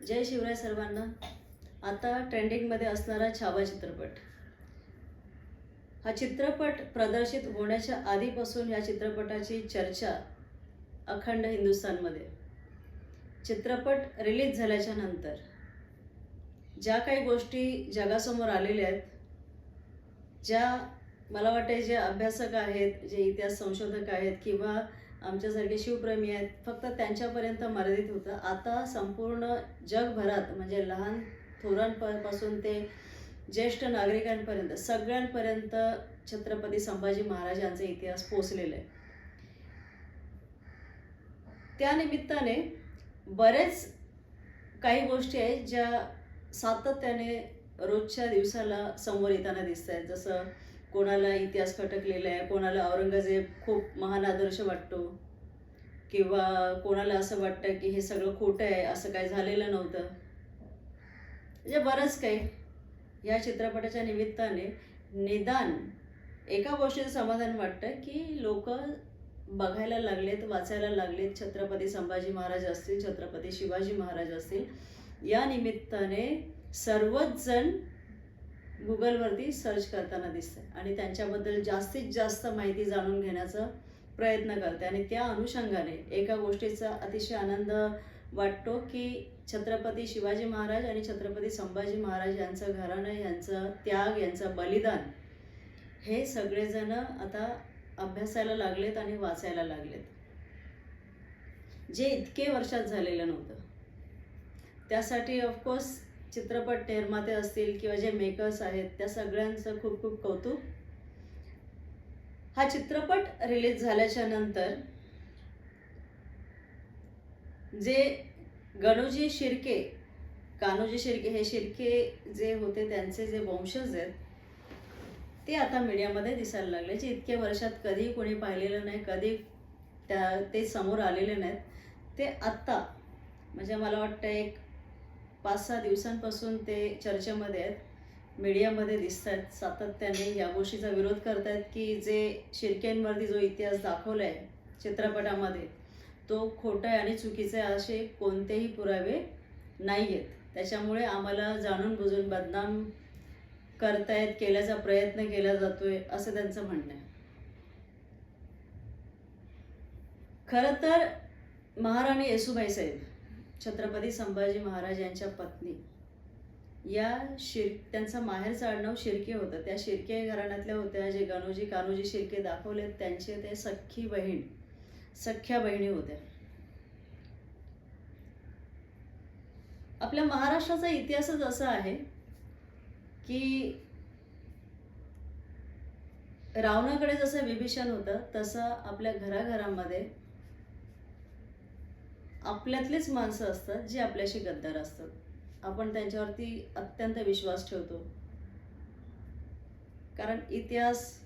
जय शिवराय सर्वांना. आता ट्रेंडिंगमध्ये असणारा छावा चित्रपट. हा चित्रपट प्रदर्शित होण्याच्या आधीपासून या चित्रपटाची चर्चा अखंड हिंदुस्थानमध्ये. चित्रपट रिलीज झाल्याच्यानंतर. ज्या काही गोष्टी जगासमोर आलेल्या आहेत ज्या मला वाटते जे अभ्यासक आहेत जे इतिहास संशोधक आहेत किंवा आमच्यासारखे शिवप्रेमी आहेत. फक्त त्यांच्यापर्यंत मर्यादित होतं. आता संपूर्ण जगभरात म्हणजे लहान थोरांपासून ते ज्येष्ठ नागरिकांपर्यंत सगळ्यांपर्यंत छत्रपती संभाजी महाराज यांचा इतिहास पोचलेला आहे. त्यानिमित्ताने बरेच काही गोष्टी आहेत ज्या सातत्याने रोजच्या दिवसाला समोर येताना दिसत आहेत जसं कोणाला इतिहास खटकलेला आहे कोणाला औरंगजेब खूप महान आदर्श वाटतो किंवा कोणाला असं वाटतं की हे सगळं खोटं आहे असं काही झालेलं नव्हतं. म्हणजे बरंच काही. या चित्रपटाच्या निमित्ताने निदान एका गोष्टीचं समाधान वाटतं की लोक बघायला लागलेत वाचायला लागलेत छत्रपती संभाजी महाराज असतील छत्रपती शिवाजी महाराज असतील. या निमित्ताने सर्वच जण गुगलवरती सर्च करताना दिसते आणि त्यांच्याबद्दल जास्तीत जास्त माहिती जाणून घेण्याचा प्रयत्न करते आणि त्या अनुषंगाने एका गोष्टीचा अतिशय आनंद वाटतो की छत्रपती शिवाजी महाराज आणि छत्रपती संभाजी महाराज यांचं घराणं यांचं त्याग यांचं बलिदान हे सगळेजण आता अभ्यासायला लागलेत आणि वाचायला लागलेत. जे इतके वर्षात झालेलं नव्हतं. त्यासाठी ऑफकोर्स चित्रपट निर्माते असतील किंवा जे मेकर्स आहेत त्या सगळ्यांचं खूप खूप कौतुक. हा चित्रपट रिलीज झाल्याच्यानंतर जे गणूजी शिर्के कान्होजी शिर्के हे शिर्के जे होते त्यांचे जे वंशज आहेत ते आता मीडियामध्ये दिसायला लागले. जे इतक्या वर्षात कधी कोणी पाहिलेलं नाही कधी त्या ते समोर आलेले नाहीत ते आत्ता म्हणजे मला वाटतं एक पाच सहा दिवसांपासून ते चर्चेमध्ये आहेत. मीडियामध्ये दिसत आहेत सातत्याने. या गोष्टीचा विरोध करतायत की जे शिर्केंवरती जो इतिहास दाखवला आहे चित्रपटामध्ये तो खोटा आहे आणि चुकीचा आहे असे कोणतेही पुरावे नाही आहेत त्याच्यामुळे आम्हाला जाणून बुजून बदनाम करतायत केल्याचा प्रयत्न केला जातोय असं त्यांचं म्हणणं आहे. खरं तर महाराणी येसुबाई साहेब छत्रपती संभाजी महाराज यांच्या पत्नी. या शिर त्यांचं माहेरचं आडनाव शिर्के होतं. त्या शिर्के घराण्यातल्या होत्या जे गणोजी कान्होजी शिर्के दाखवले त्यांचे ते सख्खी बहीण सख्ख्या बहिणी होत्या. आपल्या महाराष्ट्राचा इतिहासच असा आहे की रावणाकडे जसं विभीषण होतं तसं आपल्या घराघरामध्ये आपल्यातलीच माणसं असतात जी आपल्याशी गद्दार असतात. आपण त्यांच्यावरती अत्यंत विश्वास ठेवतो. कारण इतिहास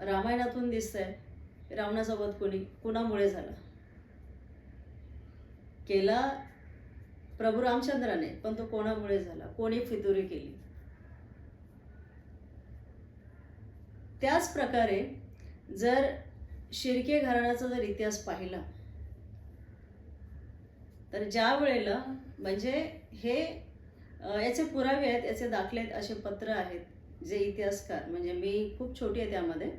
रामायणातून दिसतंय रावणाचा वध कोणी कुणामुळे झाला? केला प्रभू रामचंद्राने पण तो कोणामुळे झाला? कोणी फितुरी केली? त्याच प्रकारे जर शिर्के घराण्याचा जर इतिहास पाहिला तर ज्या वेळेला म्हणजे हे याचे पुरावे आहेत याचे दाखले आहेत असे पत्र आहेत जे इतिहासकार म्हणजे मी खूप छोटी आहे त्यामध्ये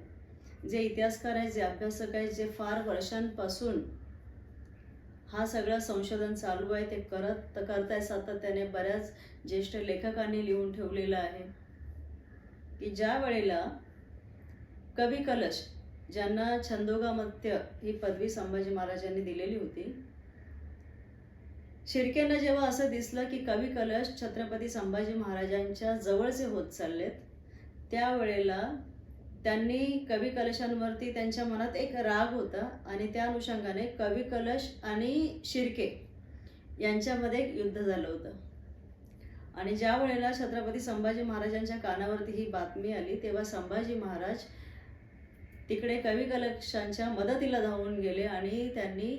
जे इतिहासकार आहेत जे अभ्यासक आहेत जे फार वर्षांपासून हा सगळं संशोधन चालू आहे ते करत तर करताय सातत्याने बऱ्याच ज्येष्ठ लेखकांनी लिहून ठेवलेलं आहे की ज्या वेळेला कवी कलश ज्यांना छंदोगामत्य ही पदवी संभाजी महाराजांनी दिलेली होती शिर्केंना जेव्हा असं दिसलं की कवी कलश छत्रपती संभाजी महाराजांच्या जवळचे होत चाललेत त्यावेळेला त्यांनी कवी कलशांवरती त्यांच्या मनात एक राग होता आणि त्या अनुषंगाने कवी कलश आणि शिर्के यांच्यामध्ये एक युद्ध झालं होतं. आणि ज्या वेळेला छत्रपती संभाजी महाराजांच्या कानावरती ही बातमी आली तेव्हा संभाजी महाराज तिकडे कवी कलशांच्या मदतीला धावून गेले आणि त्यांनी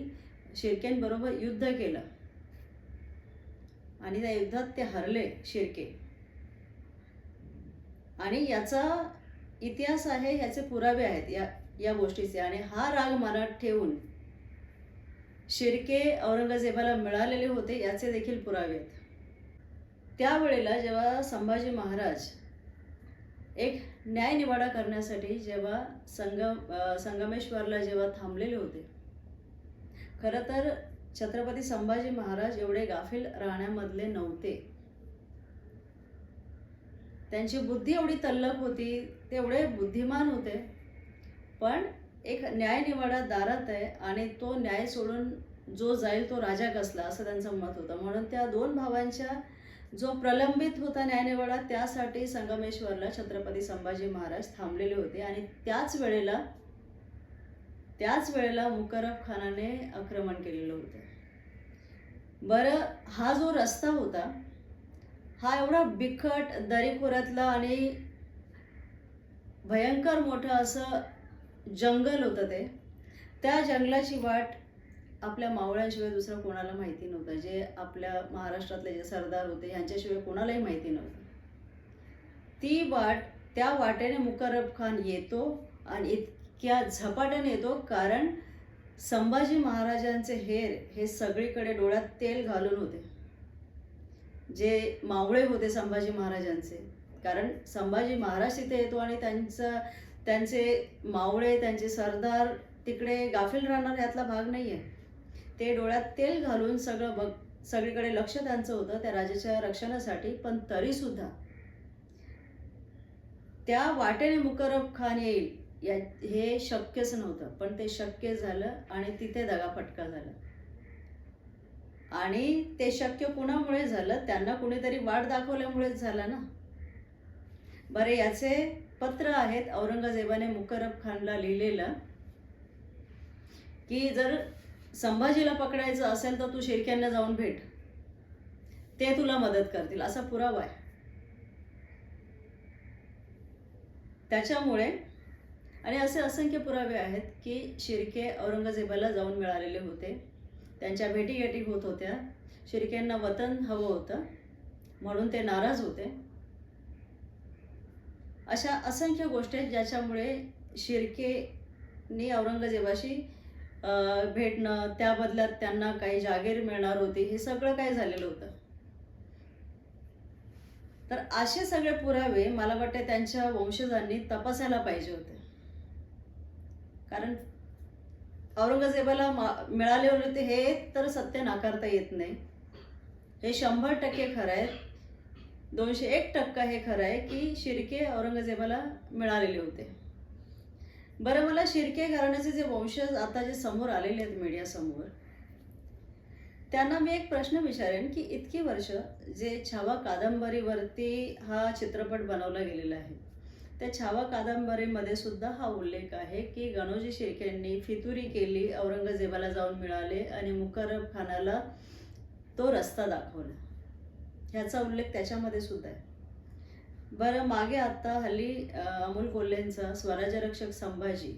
शिर्केंबरोबर युद्ध केलं. आणि त्या युद्धात ते हरले शिर्के. आणि याचा इतिहास आहे ह्याचे पुरावे आहेत या या गोष्टीचे. आणि हा राग मनात ठेवून शिर्के औरंगजेबाला मिळालेले होते याचे देखील पुरावे आहेत. त्यावेळेला जेव्हा संभाजी महाराज एक न्यायनिवाडा करण्यासाठी जेव्हा संगम संगमेश्वरला जेव्हा थांबलेले होते खरं तर छत्रपती संभाजी महाराज एवढे गाफील राहण्यामधले नव्हते. त्यांची बुद्धी एवढी तल्लक होती ते एवढे बुद्धिमान होते. पण एक न्यायनिवाडा दारात आहे आणि तो न्याय सोडून जो जाईल तो राजा कसला असं त्यांचं मत होतं. म्हणून त्या दोन भावांच्या जो प्रलंबित होता न्यायनिवाडा त्यासाठी संगमेश्वरला छत्रपती संभाजी महाराज थांबलेले होते आणि त्याच वेळेला त्याच वेळेला मुकरब खानाने आक्रमण केलेलं होतं. बरं हा जो रस्ता होता हा एवढा बिकट दरीखोऱ्यातला आणि भयंकर मोठं असं जंगल होतं ते त्या जंगलाची वाट आपल्या मावळ्यांशिवाय दुसरं कोणाला माहिती नव्हतं. जे आपल्या महाराष्ट्रातले जे सरदार होते ह्यांच्याशिवाय कोणालाही माहिती नव्हतं. ती वाट त्या वाटेने मुकरब खान येतो आणि इतक्या झपाट्याने येतो कारण संभाजी महाराजांचे हेर हे सगळीकडे डोळ्यात तेल घालून होते. जे मावळे होते संभाजी महाराजांचे. कारण संभाजी महाराज तिथे येतो आणि त्यांचा त्यांचे मावळे त्यांचे सरदार तिकडे गाफील राहणार यातला भाग नाही आहे ते डोळ्यात तेल घालून सगळं बघ सगळीकडे लक्ष त्यांचं होतं त्या राजाच्या रक्षणासाठी पण तरीसुद्धा. त्या वाटेने मुकरब खान येईल या हे शक्यच नव्हतं. पण ते शक्य झालं आणि तिथे दगाफटका झाला. आणि ते शक्य कुणामुळे झालं? त्यांना कुणीतरी वाट दाखवल्यामुळेच झाला ना? बरं याचे पत्र आहेत औरंगजेबाने मुकरब खानला लिहिलेलं की जर संभाजीला पकडायचं असेल तर तू शिरक्यांना जाऊन भेट. ते तुला मदत करतील. असा पुरावा आहे. त्याच्यामुळे आणि असे असंख्य पुरावे आहेत की शिर्के औरंगजेबाला जाऊन मिळालेले होते. त्यांच्या भेटीगाठी होत होत्या. शिर्केंना वतन हवं होतं. म्हणून ते नाराज होते. अशा असंख्य गोष्टी आहेत ज्याच्यामुळे शिर्केनी औरंगजेबाशी भेटणं त्या बदल्यात त्यांना काही जागीर मिळणार होती हे सगळं काय झालेलं होतं? तर असे सगळे पुरावे मला वाटते त्यांच्या वंशजांनी तपासायला पाहिजे होते. कारण औरंगजेबाला मिळाले होते हे तर सत्य नाकारता येत नाही. हे शंभर टक्के खरं आहे. दोनशे एक टक्का हे खरं आहे की शिर्के औरंगजेबाला मिळालेले होते. बरं मला शिर्के घराण्याचे जे वंशज आता जे समोर आलेले आहेत मीडियासमोर त्यांना मी एक प्रश्न विचारेन की इतकी वर्ष जे छावा कादंबरीवरती हा चित्रपट बनवला गेलेला आहे त्या छावा कादंबरीमध्ये सुद्धा हा उल्लेख आहे की गणोजी शिर्केंनी फितुरी केली औरंगजेबाला जाऊन मिळाले आणि मुकरब खानाला तो रस्ता दाखवला. ह्याचा उल्लेख त्याच्यामध्ये सुद्धा आहे. बरं मागे आत्ता हल्ली अमोल कोल्हेंचा स्वराज्यरक्षक संभाजी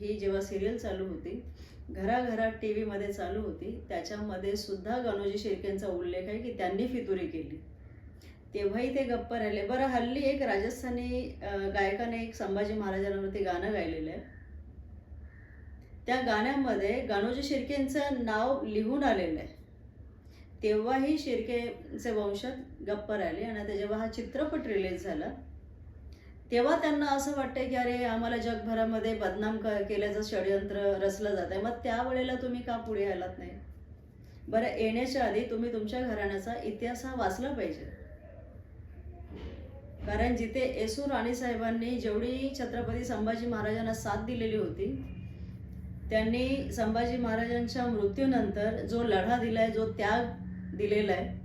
ही जेव्हा सिरियल चालू होती घराघरात टी व्हीमध्ये चालू होती त्याच्यामध्ये सुद्धा गणोजी शिर्केंचा उल्लेख आहे की त्यांनी फितुरी केली. तेव्हाही ते गप्प राहिले. बरं हल्ली एक राजस्थानी गायकाने एक संभाजी महाराजांवरती गाणं गायलेलं आहे. त्या गाण्यामध्ये गाणोजी शिर्केंचं नाव लिहून आलेलं आहे. तेव्हाही शिर्केचे वंशज गप्प राहिले आणि आता जेव्हा हा चित्रपट रिलीज झाला तेव्हा त्यांना असं वाटतं की अरे आम्हाला जगभरामध्ये बदनाम क केल्याचं षडयंत्र रचलं जात आहे मग त्यावेळेला तुम्ही का पुढे आलात नाही? बरं येण्याच्या आधी तुम्ही तुमच्या घराण्याचा इतिहास हा वाचला पाहिजे. कारण जिथे येसू राणीसाहेबांनी जेवढी छत्रपती संभाजी महाराजांना साथ दिलेली होती त्यांनी संभाजी महाराजांच्या मृत्यूनंतर जो लढा दिलाय जो त्याग दिलेला आहे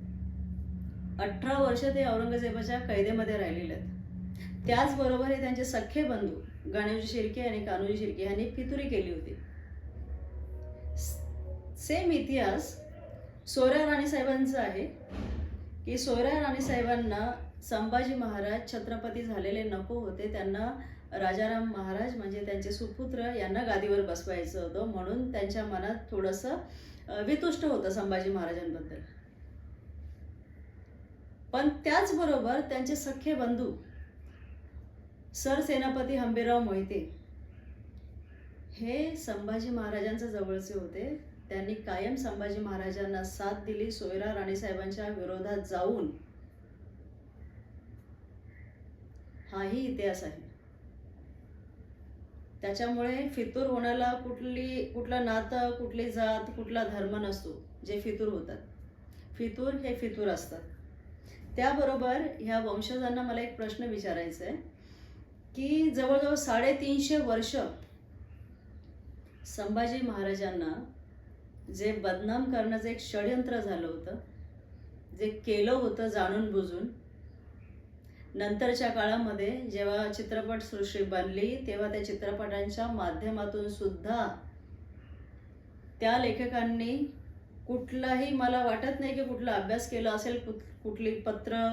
अठरा वर्ष ते औरंगजेबाच्या कैदेमध्ये राहिलेले आहेत. त्याचबरोबर हे त्यांचे सख्खे बंधू गणेशजी शिर्के आणि कान्होजी शिर्के यांनी फितुरी केली होती. सेम इतिहास सोऱ्या राणीसाहेबांचा आहे की सोऱ्या राणीसाहेबांना संभाजी महाराज छत्रपती झालेले नको होते. त्यांना राजाराम महाराज म्हणजे त्यांचे सुपुत्र यांना गादीवर बसवायचं होतं. म्हणून त्यांच्या मनात थोडंसं वितुष्ट होतं संभाजी महाराजांबद्दल. पण त्याचबरोबर त्यांचे सख्खे बंधू सरसेनापती हंबीरराव मोहिते हे संभाजी महाराजांच्या जवळचे होते. त्यांनी कायम संभाजी महाराजांना साथ दिली. सोयरा राणीसाहेबांच्या विरोधात जाऊन हाही इतिहास आहे त्याच्यामुळे फितूर होण्याला कुठली कुठलं नातं कुठली जात कुठला धर्म नसतो जे फितूर होतात. फितूर हे फितूर असतात. त्याबरोबर ह्या वंशजांना मला एक प्रश्न विचारायचा आहे की जवळजवळ साडेतीनशे वर्ष संभाजी महाराजांना जे बदनाम करण्याचं एक षडयंत्र झालं होतं जे केलं होतं जाणून बुजून नंतरच्या काळामध्ये जेव्हा चित्रपटसृष्टी बनली तेव्हा त्या चित्रपटांच्या माध्यमातून सुद्धा त्या लेखकांनी कुठलाही मला वाटत नाही की कुठला अभ्यास केला असेल कुठ कुठली पत्र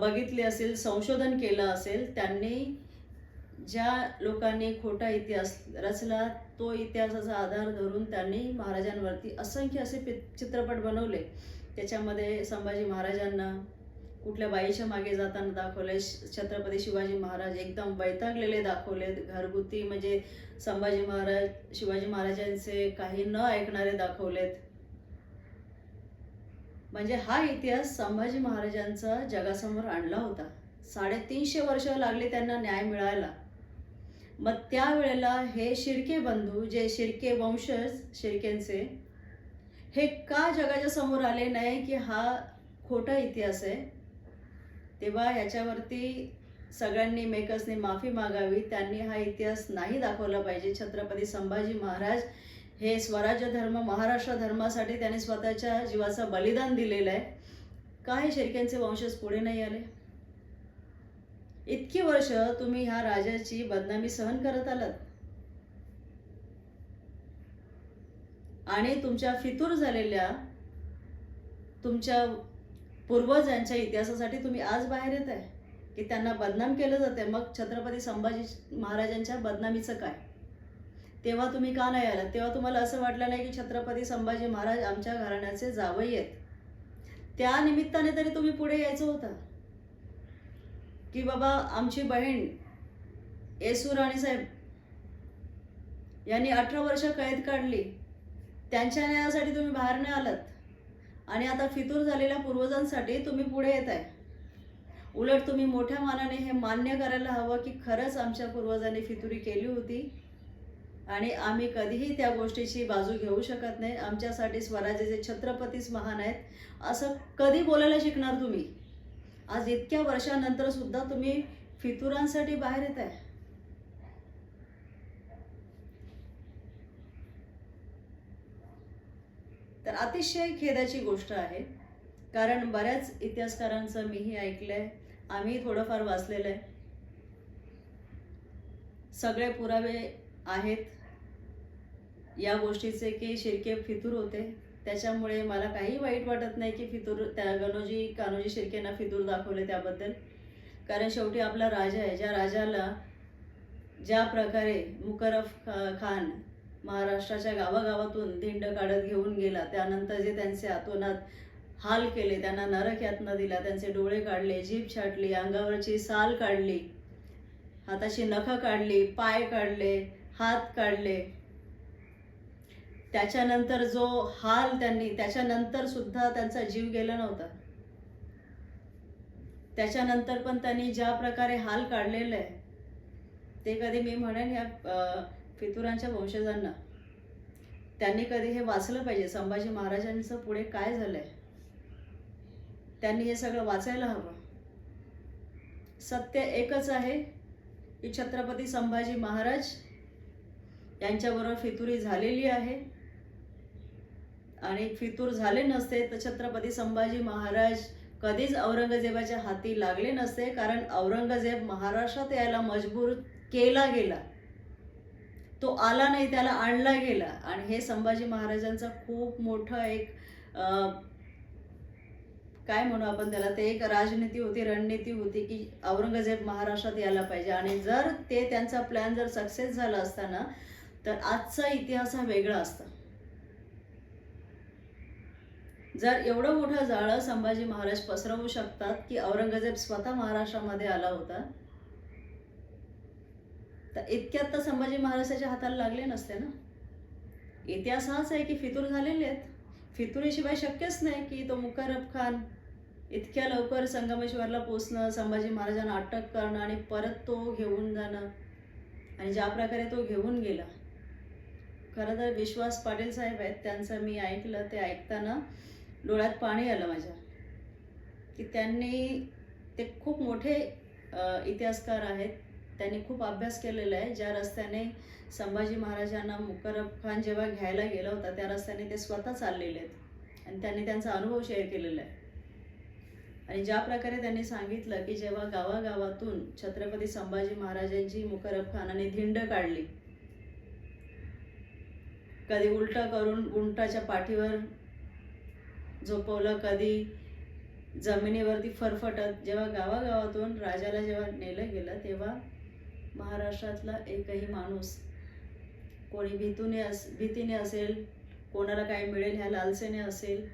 बघितली असेल संशोधन केलं असेल त्यांनी ज्या लोकांनी खोटा इतिहास रचला तो इतिहासाचा आधार धरून त्यांनी महाराजांवरती असंख्य असे पि चित्रपट बनवले. त्याच्यामध्ये संभाजी महाराजांना कुठल्या बाईच्या मागे जाताना दाखवले छत्रपती शिवाजी महाराज एकदम वैतागलेले दाखवले घरगुती म्हणजे संभाजी महाराज शिवाजी महाराजांचे काही न ऐकणारे दाखवलेत. म्हणजे हा इतिहास संभाजी महाराजांचा जगासमोर आणला होता. साडेतीनशे वर्ष लागली त्यांना न्याय मिळायला. मग त्यावेळेला हे शिर्के बंधू जे शिर्के वंशज शिर्केंचे हे का जगाच्या समोर आले नाही की हा खोटा इतिहास आहे? तेव्हा याच्यावरती सगळ्यांनी मेकर्सने माफी मागावी. त्यांनी हा इतिहास नाही दाखवला पाहिजे. छत्रपती संभाजी महाराज हे स्वराज्य धर्म महाराष्ट्र धर्मासाठी त्यांनी स्वतःच्या जीवाचं बलिदान दिलेलं आहे. काही हे शिर्क्यांचे वंशज पुढे नाही आले. इतकी वर्ष तुम्ही ह्या राजाची बदनामी सहन करत आलात. आणि तुमच्या फितूर झालेल्या तुमच्या पूर्वजांच्या इतिहासासाठी तुम्ही आज बाहेर येत आहे की त्यांना बदनाम केलं जाते मग छत्रपती संभाजी महाराजांच्या बदनामीचं काय? तेव्हा तुम्ही का नाही आलात? तेव्हा तुम्हाला असं वाटलं नाही की छत्रपती संभाजी महाराज आमच्या घराण्याचे जावई आहेत? त्या निमित्ताने तरी तुम्ही पुढे यायचं होतं? की बाबा आमची बहीण येसू राणीसाहेब यांनी अठरा वर्ष कैद काढली. त्यांच्या न्यायासाठी तुम्ही बाहेर नाही आलात? आणि आता फितूर झालेल्या पूर्वजांसाठी तुम्ही पुढे येत आहे. उलट तुम्ही मोठ्या मानाने हे मान्य करायला हवं की खरंच आमच्या पूर्वजांनी फितुरी केली होती आणि आम्ही कधीही त्या गोष्टीची बाजू घेऊ शकत नाही. आमच्यासाठी स्वराज्याचे छत्रपतीच महान आहेत असं कधी बोलायला शिकणार तुम्ही? आज इतक्या वर्षानंतर सुद्धा तुम्ही फितुरांसाठी बाहेर येत आहे. तर अतिशय खेदाची गोष्ट आहे. कारण बऱ्याच इतिहासकारांचं मीही ऐकलं आहे आम्ही थोडंफार वाचलेलं आहे सगळे पुरावे आहेत. या गोष्टीचे की शिर्के फितूर होते. त्याच्यामुळे मला काही वाईट वाटत नाही की फितूर त्या गणोजी कान्होजी शिर्केंना फितूर दाखवले त्याबद्दल. कारण शेवटी आपला राजा आहे. ज्या राजाला ज्या प्रकारे मुकरफ खान महाराष्ट्राच्या गावागावातून धिंड काढत घेऊन गेला. त्यानंतर जे त्यांचे आतोनात हाल केले त्यांना नरक यातना दिला. त्यांचे डोळे काढले जीभ छाटली अंगावरची साल काढली हाताची नखं काढली पाय काढले हात काढले. त्याच्यानंतर जो हाल त्यांनी त्याच्यानंतर सुद्धा त्यांचा जीव गेला नव्हता. त्याच्यानंतर पण त्यांनी ज्या प्रकारे हाल काढलेले आहे ते कधी मी म्हणेन ह्या फितुरांच्या वंशजांना. त्यांनी कधी हे वाचलं पाहिजे? संभाजी महाराजांचं पुढे काय झालंय? त्यांनी हे सगळं वाचायला हवं. सत्य एकच आहे की छत्रपती संभाजी महाराज यांच्याबरोबर फितुरी झालेली आहे. आणि फितूर झाले नसते तर छत्रपती संभाजी महाराज कधीच औरंगजेबाच्या हाती लागले नसते. कारण औरंगजेब महाराष्ट्रात यायला मजबूर केला गेला. तो आला नाही त्याला आणला गेला. आणि हे संभाजी महाराजांचं खूप मोठं एक काय म्हणू आपण त्याला ते एक राजनीती होती रणनीती होती की औरंगजेब महाराष्ट्रात यायला पाहिजे. आणि जर ते त्यांचा प्लॅन जर सक्सेस झाला असताना तर आजचा इतिहास हा वेगळा असता. जर एवढं मोठं जाळं संभाजी महाराज पसरवू शकतात की औरंगजेब स्वतः महाराष्ट्रामध्ये आला होता तर इतक्यात तर संभाजी महाराजाच्या हाताला लागले नसते ना. इतिहास हाच आहे की फितूर झालेले आहेत. फितुरीशिवाय शक्यच नाही की तो मुकरब खान इतक्या लवकर संगमेश्वरला पोचणं संभाजी महाराजांना अटक करणं आणि परत तो घेऊन जाणं आणि ज्या प्रकारे तो घेऊन गेला. खरं तर विश्वास पाटील साहेब आहेत त्यांचं मी ऐकलं ते ऐकताना डोळ्यात पाणी आलं माझ्या. की त्यांनी ते खूप मोठे इतिहासकार आहेत. त्यांनी खूप अभ्यास केलेला आहे. ज्या रस्त्याने संभाजी महाराजांना मुकरब खान जेव्हा घ्यायला गेला होता त्या रस्त्याने ते स्वतः चाललेले आहेत. आणि त्यांनी त्यांचा अनुभव शेअर केलेला आहे. आणि ज्या प्रकारे त्यांनी सांगितलं की जेव्हा गावागावातून छत्रपती संभाजी महाराजांची मुकरब खानाने धिंड काढली कधी उलट करून उंटाच्या पाठीवर झोपवलं कधी जमिनीवरती फरफटत जेव्हा गावागावातून राजाला जेव्हा नेलं गेलं तेव्हा महाराष्ट्रातला एकही माणूस कोणी भीतूने अस भीतीने असेल कोणाला काय मिळेल ह्या लालसेने असेल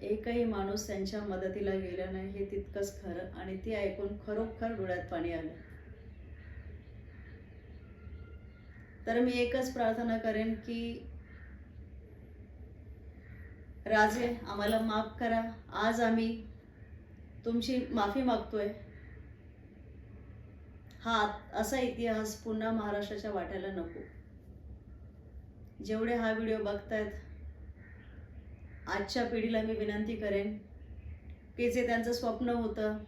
एकही माणूस त्यांच्या मदतीला गेला नाही हे तितकंच खरं आणि ते ऐकून खरोखर डोळ्यात पाणी आलं. तर मी एकच प्रार्थना करेन की राजे आम्हाला माफ करा. आज आम्ही तुमची माफी मागतोय. हा असा इतिहास पुन्हा महाराष्ट्राच्या वाट्याला नको. जेवढे हा व्हिडिओ बघतायत आजच्या पिढीला मी विनंती करेन की जे त्यांचं स्वप्न होतं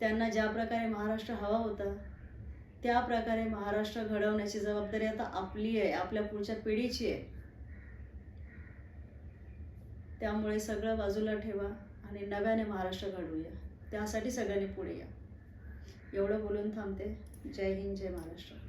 त्यांना ज्या प्रकारे महाराष्ट्र हवा होता त्या प्रकारे महाराष्ट्र घडवण्याची जबाबदारी आता आपली आहे आपल्या पुढच्या पिढीची आहे. त्यामुळे सगळं बाजूला ठेवा आणि नव्याने महाराष्ट्र घडवूया. त्यासाठी सगळ्यांनी पुढे या. एवढं बोलून थांबते. जय हिंद जय महाराष्ट्र.